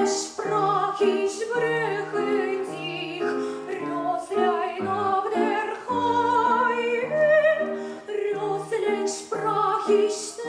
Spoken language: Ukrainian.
без прахість брехитіх, розляйно вдерхає, розляч прахість